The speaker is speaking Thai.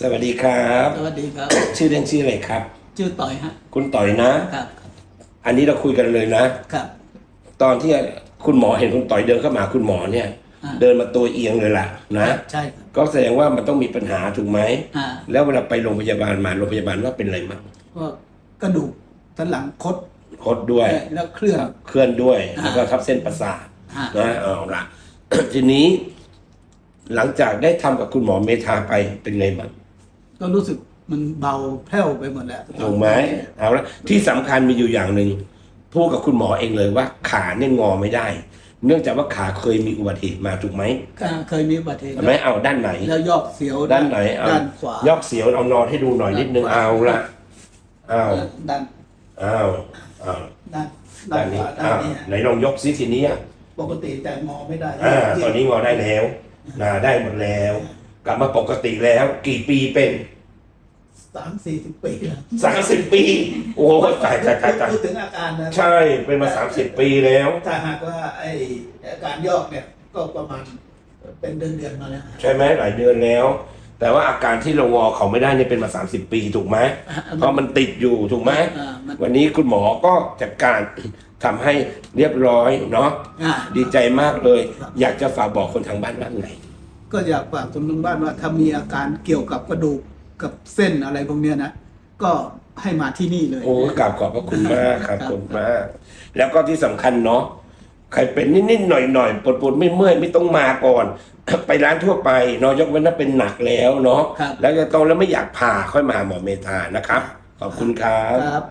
สวัสดีครับ สวัสดีครับ ชื่อเล่นชื่ออะไรครับ ชื่อต่อยฮะ คุณต่อยนะ ครับ อันนี้เราคุยกันเลยนะ ครับ ตอนที่คุณหมอเห็นคุณต่อยเดินเข้ามาคุณหมอเนี่ย อ่า เดินมาตัวเอียงเลยล่ะนะ ใช่ครับก็แสดงว่ามันต้องมีปัญหาถูกไหม อ่าแล้วเวลาไปโรงพยาบาลมาโรงพยาบาลว่าเป็นอะไรมั้งก็กระดูกสันหลังคดคดด้วย แล้วเคลื่อน เคลื่อนด้วยอ่า แล้วก็ทับเส้นประสาทอ่านะเอาละ ทีนี้ หลังจากได้ทำกับคุณหมอเมธาไปเป็นไงบ้าง ก็รู้สึกมันเบาแผ่วไปหมดแล้วถูกไหมเอาละที่สำคัญมีอยู่อย่างหนึ่งพูดกับคุณหมอเองเลยว่าขาเนี่ยงอไม่ได้ เนื่องจากว่าขาเคยมีอุบัติเหตุมาถูกไหมก็เคยมีอุบัติเหตุเห็นไหมเอาด้านไหน แล้วยอกเสียวด้านไหนเอาด้านขวายอกเสียวเอานอนให้ดูหน่อยนิดนึงด้านขวาเอาละเอาด้านเอาเอาด้านด้าด้านนขนี้วาด้าเอานนี้ไหนลองยกซิทีนี้อะปกติแต่งอไม่ได้อ่าตอนนี้งอได้แล้วนะได้หมดแล้ว กลับมาปกติแล้ว กี่ปีเป็นสามสี่สิบปีแล้วสามสิบปี โอ้ยตายตายตายตายพูดถึงอาการนะใช่เป็นมาสามสิบปีแล้ว ถ้าหากว่าไออาการยอกเนี่ยก็ประมาณเป็นเดือนๆมาแล้วใช่ไหมหลายเดือนแล้ว แต่ว่าอาการที่เรางอเขาไม่ได้เนี่ยเป็นมา 30 ปีถูกไหมเพราะมันติดอยู่ถูกไหมอ่ามันวันนี้คุณหมอก็จัดการทำให้เรียบร้อยเนาะอ่าดีใจมากเลย อยากจะฝากบอกคนทางบ้านว่าไง ก็อยากฝากคนทางบ้านว่าถ้ามีอาการเกี่ยวกับกระดูกกับเส้นอะไรพวกเนี้ยนะ ก็ให้มาที่นี่เลยโอ้กราบขอบพระคุณมากครับครับขอบคุณมาก แล้วก็ที่สำคัญเนาะใครเป็นนิดๆหน่อยๆปวดปวดๆไม่เมื่อยไม่ต้องมาก่อน ไปร้านทั่วไปเนาะยกเว้นถ้าเป็นหนักแล้วเนาะครับแล้วจะต้องแล้วไม่อยากผ่าค่อยมาหาหมอเมธานะครับ ขอบคุณครับครับ